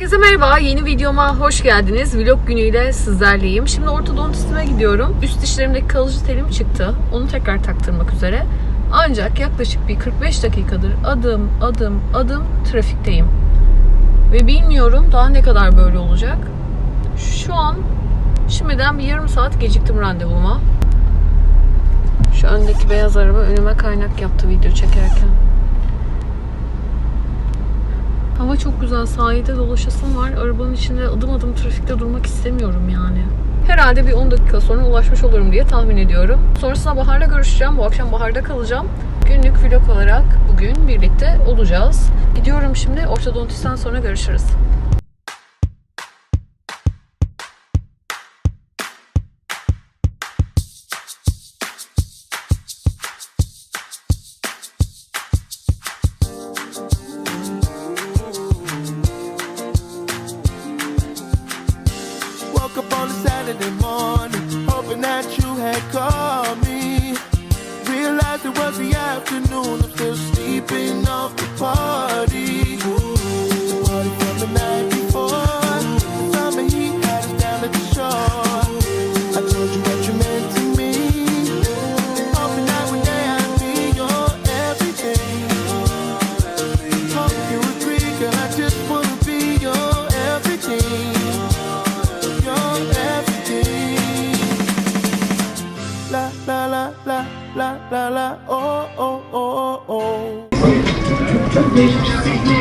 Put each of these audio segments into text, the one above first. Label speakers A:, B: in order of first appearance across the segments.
A: Herkese merhaba. Yeni videoma hoş geldiniz. Vlog günüyle sizlerleyim. Şimdi ortodontistime gidiyorum. Üst dişlerimdeki kalıcı telim çıktı. Onu tekrar taktırmak üzere. Ancak yaklaşık bir 45 dakikadır adım adım adım trafikteyim. Ve bilmiyorum daha ne kadar böyle olacak. Şu an şimdiden bir yarım saat geciktim randevuma. Şu öndeki beyaz araba önüme kaynak yaptı video çekerken. Hava çok güzel. Sahilde dolaşasım var. Arabanın içinde adım adım trafikte durmak istemiyorum yani. Herhalde bir 10 dakika sonra ulaşmış olurum diye tahmin ediyorum. Sonrasında Bahar'la görüşeceğim. Bu akşam Bahar'da kalacağım. Günlük vlog olarak bugün birlikte olacağız. Gidiyorum şimdi. Ortodontistten sonra görüşürüz.
B: Saturday morning, hoping that you had called me. Realized it was the afternoon, I'm still sleeping off the party. The
C: Çok değişmiş zihni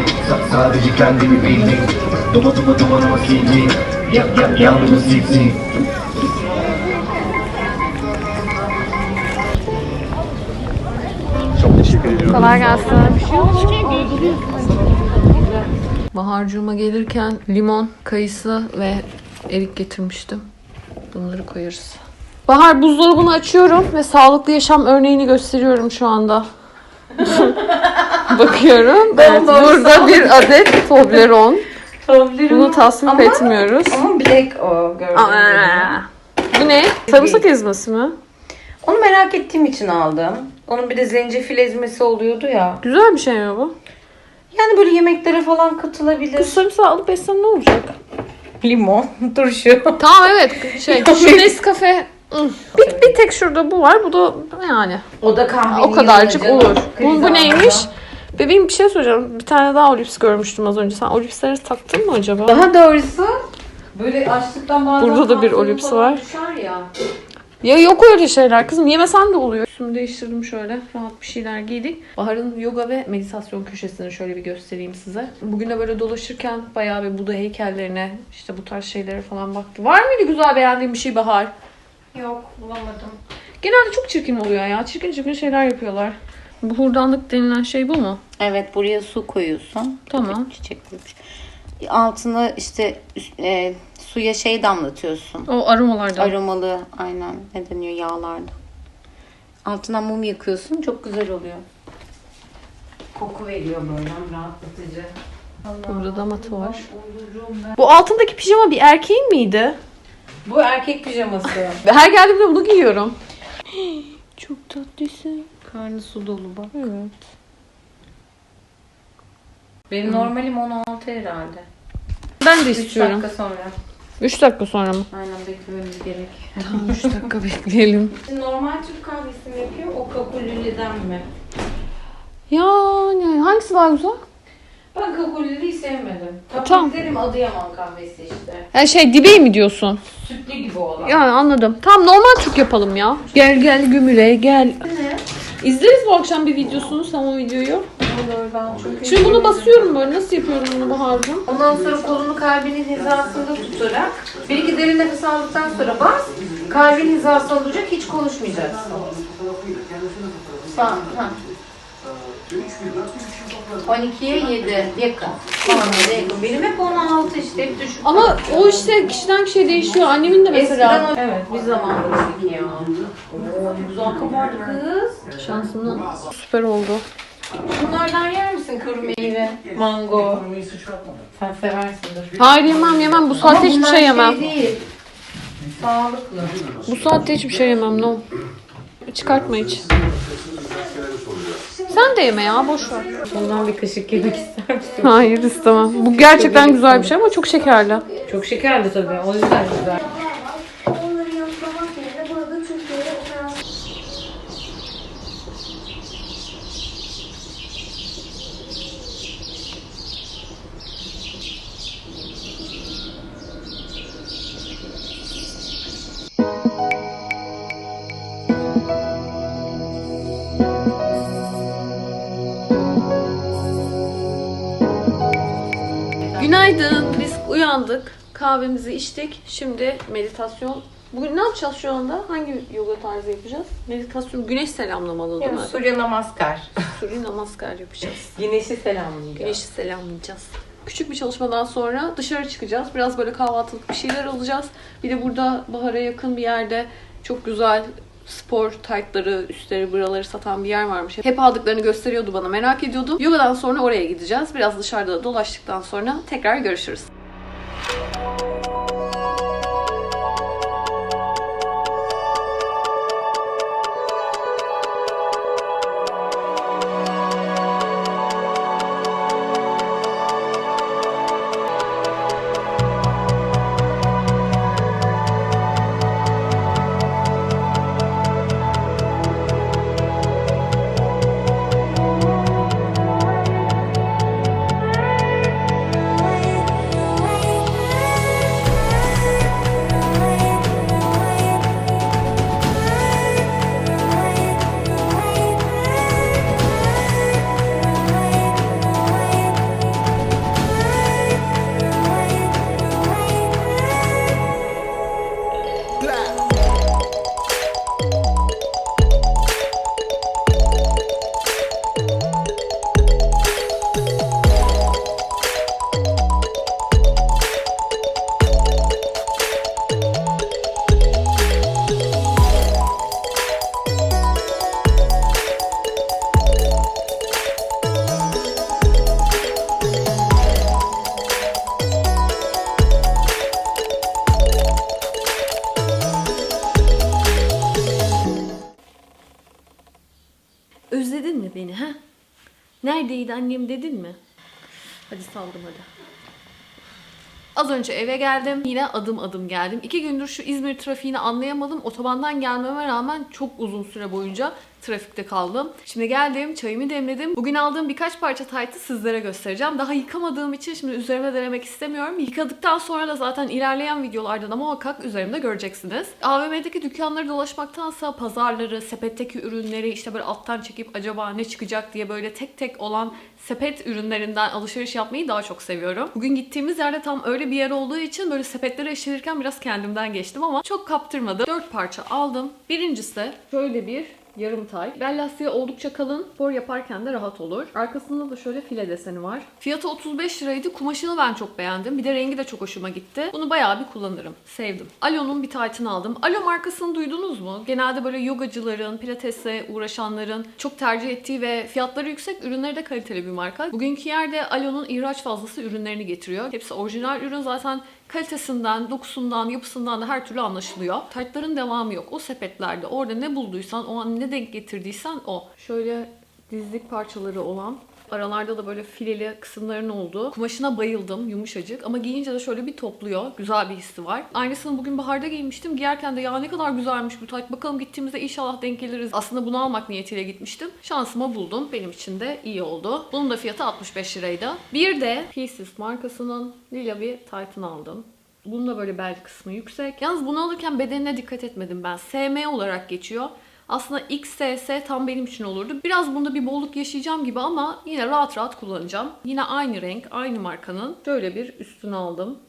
C: Sadece kendimi bildim Duma duma dumanıma sildi Yap yap yağmurunu silsin
A: Kolay gelsin. Baharcığıma gelirken limon, kayısı ve erik getirmiştim. Bunları koyarız. Bahar buzdolabını açıyorum ve sağlıklı yaşam örneğini gösteriyorum şu anda. Bakıyorum. Evet, burada bir adet Toblerone. Bunu tasvip etmiyoruz.
D: Ama bilek o gördüğünüz
A: Aa, Bu ne? Sarımsak ezmesi mi?
D: Onu merak ettiğim için aldım. Onun bir de zencefil ezmesi oluyordu ya.
A: Güzel bir şey mi bu?
D: Yani böyle yemeklere falan katılabilir.
A: Kız sarımsağı alıp etsen ne olacak?
D: Limon, turşu.
A: Tamam evet. Şey, şu Nescafe. Bir, bir tek şurada bu var. Bu da yani
D: O da kahvenin
A: o kadarcık olur. Bu, bu neymiş? Bebeğim bir şey soracağım. Bir tane daha olips görmüştüm az önce. Sen olipsleri taktın mı acaba?
D: Daha doğrusu böyle açlıktan bazen
A: Burada da bir olips var.
D: Ya.
A: Ya yok öyle şeyler kızım. Yemesen de oluyor. Üstümü değiştirdim şöyle. Rahat bir şeyler giydik. Bahar'ın yoga ve meditasyon köşesini şöyle bir göstereyim size. Bugün de böyle dolaşırken bayağı bir Buda heykellerine işte bu tarz şeylere falan baktım. Var mıydı güzel beğendiğin bir şey Bahar?
D: Yok bulamadım.
A: Genelde çok çirkin oluyor ya. Çirkin çirkin şeyler yapıyorlar. Bu hurdanlık denilen şey bu mu?
D: Evet buraya su koyuyorsun.
A: Tamam.
D: Çiçek koymuş. Altına işte e, suya şey damlatıyorsun.
A: O aromalardan.
D: Aromalı aynen ne deniyor yağlarda. Altına mum yakıyorsun çok güzel oluyor. Koku veriyor böyle rahatlatıcı.
A: Burada da matı var. Bu altındaki pijama bir erkeğin miydi?
D: Bu erkek pijaması.
A: Her geldiğimde bunu giyiyorum. Çok tatlısın.
D: Karnı su dolu bak.
A: Evet.
D: Benim normalim 16 herhalde.
A: Ben de
D: 3
A: istiyorum.
D: dakika sonra.
A: 3 dakika sonra mı?
D: Aynen beklememiz gerek.
A: Tamam 3 dakika bekleyelim.
D: Şimdi normal Türk kahvesi mi yapıyor o kakulüliden mi?
A: Yani hangisi daha güzel?
D: Ben kakulülüyü sevmedim.
A: Tamam.
D: Tamam. derim Adıyaman kahvesi işte.
A: Yani şey dibeği mi diyorsun?
D: Sütlü gibi olan.
A: Yani anladım. Tamam normal Türk yapalım ya. Gel gel gümüle gel.
D: Ne?
A: İzleriz bu akşam bir videosunu sen o videoyu.
D: Olur ben çünkü.
A: Şimdi bunu basıyorum böyle. Nasıl yapıyorum bunu Bahar'cığım?
D: Ondan sonra kolunu kalbinin hizasında tutarak bir iki derin nefes aldıktan sonra bas. Kalbin hizasında olacak hiç konuşmayacaksın. Sağ, ha. 12'ye 7 yakın. 7 yakın. Benim hep 16 işte hep düşük.
A: Ama o işte kişiden kişiye değişiyor. Annemin de mesela.
D: Eskiden o... Evet bir tabii ki ya. Oo, ne güzel kabardı kız.
A: Şansımdan süper oldu.
D: Bunlardan yer misin kuru meyve? Mango. Sen seversin.
A: Hayır yemem yemem. Bu saatte hiçbir
D: bunlar
A: şey yemem.
D: değil. Sağlıklı.
A: Bu saatte hiçbir şey yemem. No. Çıkartma hiç. Sen de yeme ya boş ver.
D: Ondan bir kaşık yemek ister misin?
A: Hayır istemem. Bu gerçekten güzel bir şey ama çok şekerli.
D: Çok şekerli tabii. O yüzden güzel.
A: Günaydın. Biz uyandık. Kahvemizi içtik. Şimdi meditasyon. Bugün ne yapacağız şu anda? Hangi yoga tarzı yapacağız? Meditasyon, güneş selamlamalı değil mi?
D: Surya Namaskar.
A: Surya namaskar yapacağız.
D: Güneşi selamlayacağız.
A: Güneşi selamlayacağız. Küçük bir çalışmadan sonra dışarı çıkacağız. Biraz böyle kahvaltılık bir şeyler alacağız. Bir de burada bahara yakın bir yerde çok güzel spor taytları, üstleri, buraları satan bir yer varmış. Hep aldıklarını gösteriyordu bana. Merak ediyordum. Yogadan sonra oraya gideceğiz. Biraz dışarıda dolaştıktan sonra tekrar görüşürüz. Neredeydi annem dedin mi? Hadi saldım hadi. Az önce eve geldim. Yine adım adım geldim. İki gündür şu İzmir trafiğini anlayamadım. Otobandan gelmeme rağmen çok uzun süre boyunca trafikte kaldım. Şimdi geldim, çayımı demledim. Bugün aldığım birkaç parça taytı sizlere göstereceğim. Daha yıkamadığım için şimdi üzerime denemek istemiyorum. Yıkadıktan sonra da zaten ilerleyen videolarda da muhakkak üzerimde göreceksiniz. AVM'deki dükkanları dolaşmaktansa pazarları, sepetteki ürünleri işte böyle alttan çekip acaba ne çıkacak diye böyle tek tek olan sepet ürünlerinden alışveriş yapmayı daha çok seviyorum. Bugün gittiğimiz yerde tam öyle bir yer olduğu için böyle sepetleri eşelirken biraz kendimden geçtim ama çok kaptırmadım. Dört parça aldım. Birincisi şöyle bir yarım tay. Bel lastiği oldukça kalın. Spor yaparken de rahat olur. Arkasında da şöyle file deseni var. Fiyatı 35 liraydı. Kumaşını ben çok beğendim. Bir de rengi de çok hoşuma gitti. Bunu bayağı bir kullanırım. Sevdim. Alo'nun bir taytını aldım. Alo markasını duydunuz mu? Genelde böyle yogacıların, pilatesle uğraşanların çok tercih ettiği ve fiyatları yüksek, ürünleri de kaliteli bir marka. Bugünkü yerde Alo'nun ihraç fazlası ürünlerini getiriyor. Hepsi orijinal ürün zaten kalitesinden, dokusundan, yapısından da her türlü anlaşılıyor. Taytların devamı yok. O sepetlerde orada ne bulduysan, o an ne denk getirdiysen o. Şöyle dizlik parçaları olan Aralarda da böyle fileli kısımların olduğu. Kumaşına bayıldım. Yumuşacık. Ama giyince de şöyle bir topluyor. Güzel bir hissi var. Aynısını bugün baharda giymiştim. Giyerken de ya ne kadar güzelmiş bu tayt. Bakalım gittiğimizde inşallah denk geliriz. Aslında bunu almak niyetiyle gitmiştim. Şansıma buldum. Benim için de iyi oldu. Bunun da fiyatı 65 liraydı. Bir de Pieces markasının lila bir taytını aldım. Bunun da böyle bel kısmı yüksek. Yalnız bunu alırken bedenine dikkat etmedim ben. SM olarak geçiyor. Aslında XS tam benim için olurdu. Biraz bunda bir bolluk yaşayacağım gibi ama yine rahat rahat kullanacağım. Yine aynı renk, aynı markanın. Şöyle bir üstünü aldım.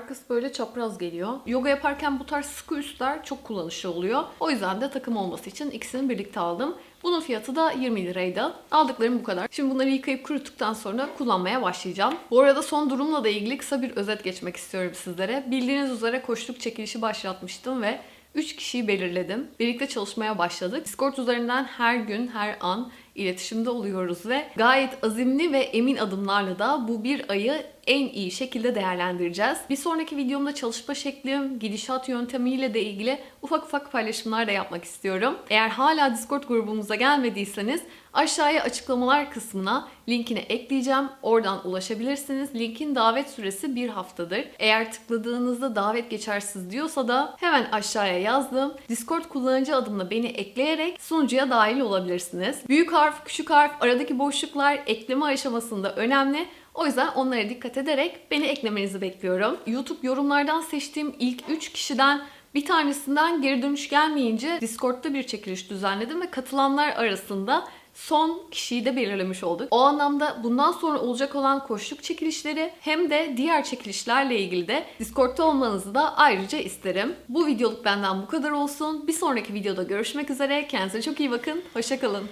A: Arkası böyle çapraz geliyor. Yoga yaparken bu tarz sıkı üstler çok kullanışlı oluyor. O yüzden de takım olması için ikisini birlikte aldım. Bunun fiyatı da 20 liraydı. Aldıklarım bu kadar. Şimdi bunları yıkayıp kuruttuktan sonra kullanmaya başlayacağım. Bu arada son durumla da ilgili kısa bir özet geçmek istiyorum sizlere. Bildiğiniz üzere koştuk çekilişi başlatmıştım ve 3 kişiyi belirledim. Birlikte çalışmaya başladık. Discord üzerinden her gün, her an iletişimde oluyoruz ve gayet azimli ve emin adımlarla da bu bir ayı en iyi şekilde değerlendireceğiz. Bir sonraki videomda çalışma şeklim, gidişat yöntemiyle de ilgili ufak ufak paylaşımlar da yapmak istiyorum. Eğer hala Discord grubumuza gelmediyseniz aşağıya açıklamalar kısmına linkini ekleyeceğim. Oradan ulaşabilirsiniz. Linkin davet süresi bir haftadır. Eğer tıkladığınızda davet geçersiz diyorsa da hemen aşağıya yazdığım Discord kullanıcı adımla beni ekleyerek sunucuya dahil olabilirsiniz. Büyük harf, küçük harf, aradaki boşluklar ekleme aşamasında önemli. O yüzden onlara dikkat ederek beni eklemenizi bekliyorum. YouTube yorumlardan seçtiğim ilk 3 kişiden bir tanesinden geri dönüş gelmeyince Discord'da bir çekiliş düzenledim ve katılanlar arasında son kişiyi de belirlemiş olduk. O anlamda bundan sonra olacak olan koşluk çekilişleri hem de diğer çekilişlerle ilgili de Discord'ta olmanızı da ayrıca isterim. Bu videoluk benden bu kadar olsun. Bir sonraki videoda görüşmek üzere. Kendinize çok iyi bakın. Hoşçakalın.